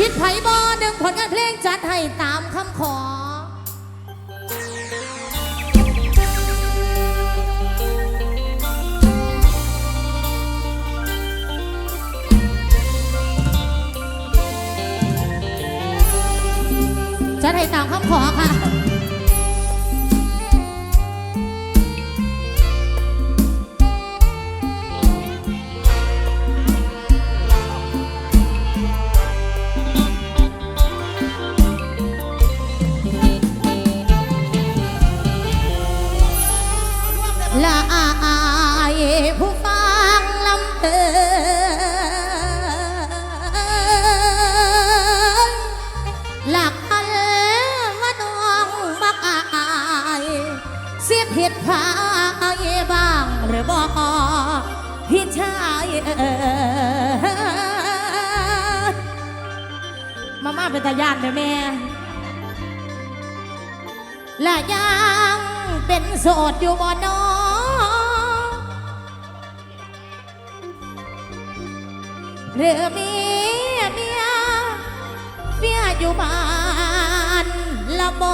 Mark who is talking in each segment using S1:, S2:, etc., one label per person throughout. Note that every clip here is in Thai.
S1: ฮิตไผ่บอหนึ่งผลงานเพลงจัดให้ตามคำขอ จัดให้ตามคำขอค่ะ หลักอัมว่าน้องมักอายเสียผิดพลาดบ้างหรือบ่พี่ชายมาม่าเป็นตาญาติแม่และยังเป็นโสดอยู่บ่นอหรือมีเมียเมียอยู่บ้าน ละบ่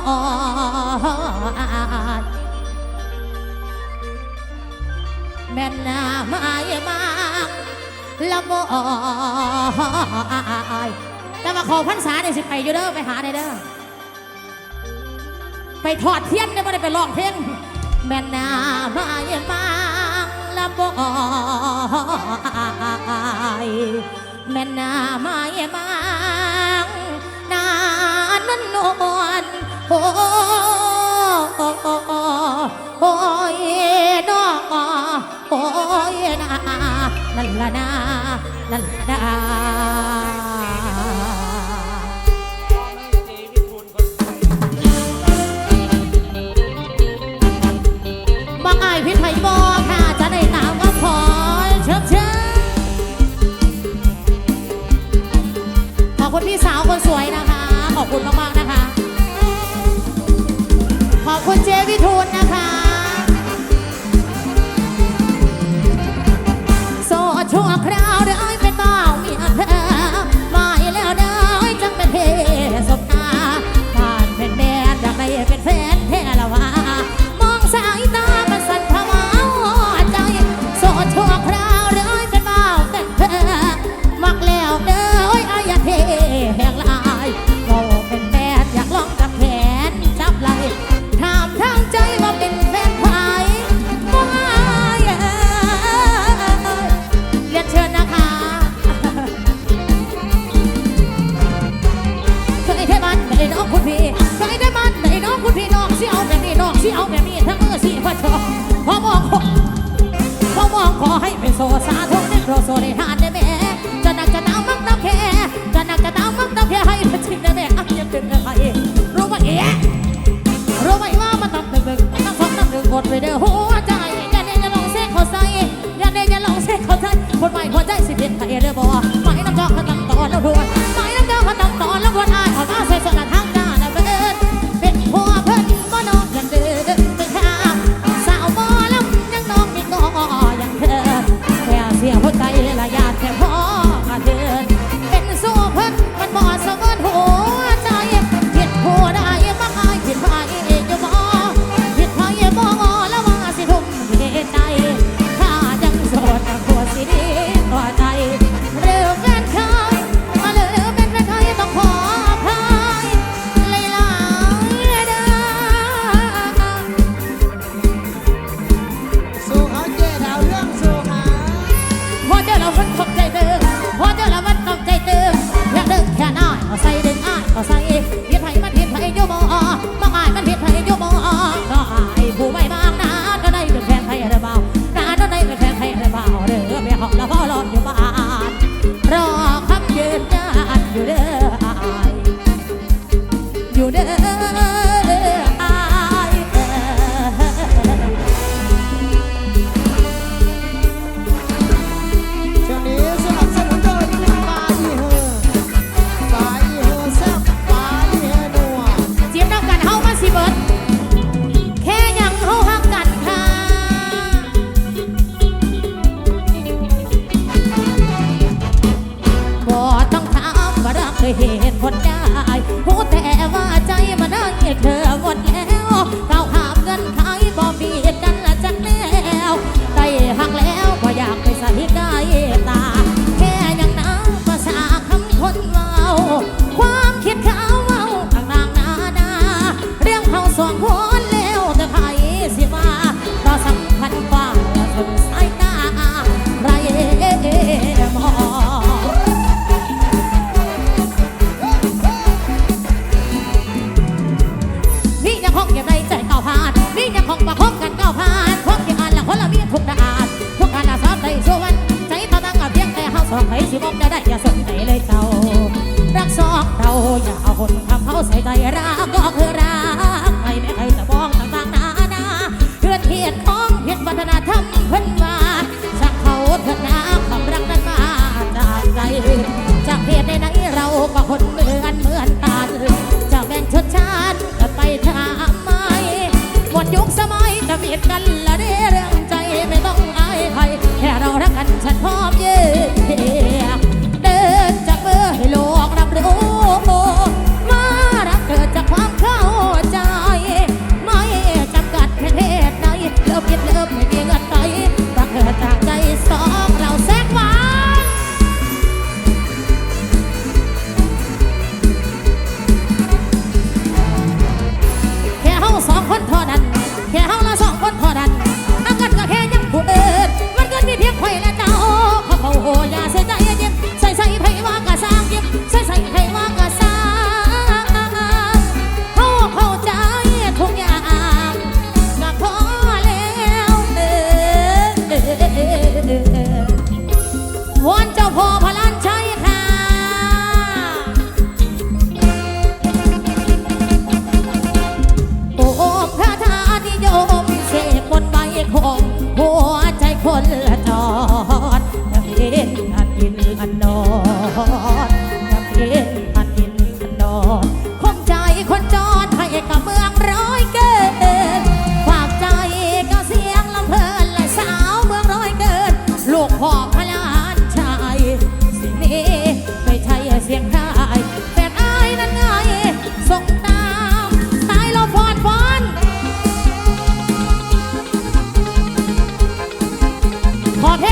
S1: แม่นาไมายมากละบ่แต่มาขอพรรษาได้สิไปอยู่เด้อไปหาได้เด้อไปถอดเทียนได้บ่ได้ไปลองเพลงแม่นาไมายมากละบ่แม่นาไมายมากนานนั้นนอน โอ้โอ้ยนอโอ้ยนาลาลาลาลานั่ลา พ่อชอพ่อมองขอพ่อมองขอให้เป็นโซสาธุเด็กเราโซในทาน สองไห้สิบอมจะได้อย่าสนใจเลยเจ้า รักสองเราอย่าเอาคนทำเขาใส่ใจรักก็คือรักใครไม่ใครจะมองต่างๆนานาเพื่อเทียนของเพียรวัฒนธรรมเพิ่นมา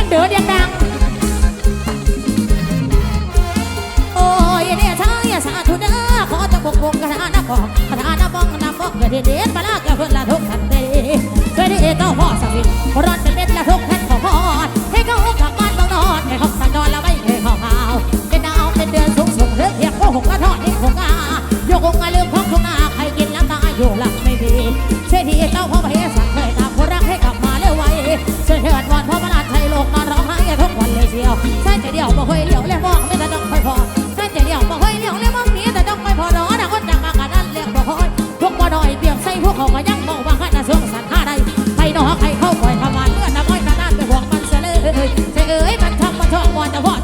S1: เดือดดัง โอ้ยเนี่ยชายาสาธุเด้อขอจะบกบงกระาน้บอกกระทาน้ำบอกน้บอกเด็ดเด็ดมาลากเพื่อนละทุกทันเดเคยได้เต้าพ่อสวินร้อ ท่องวันแต่พ่อ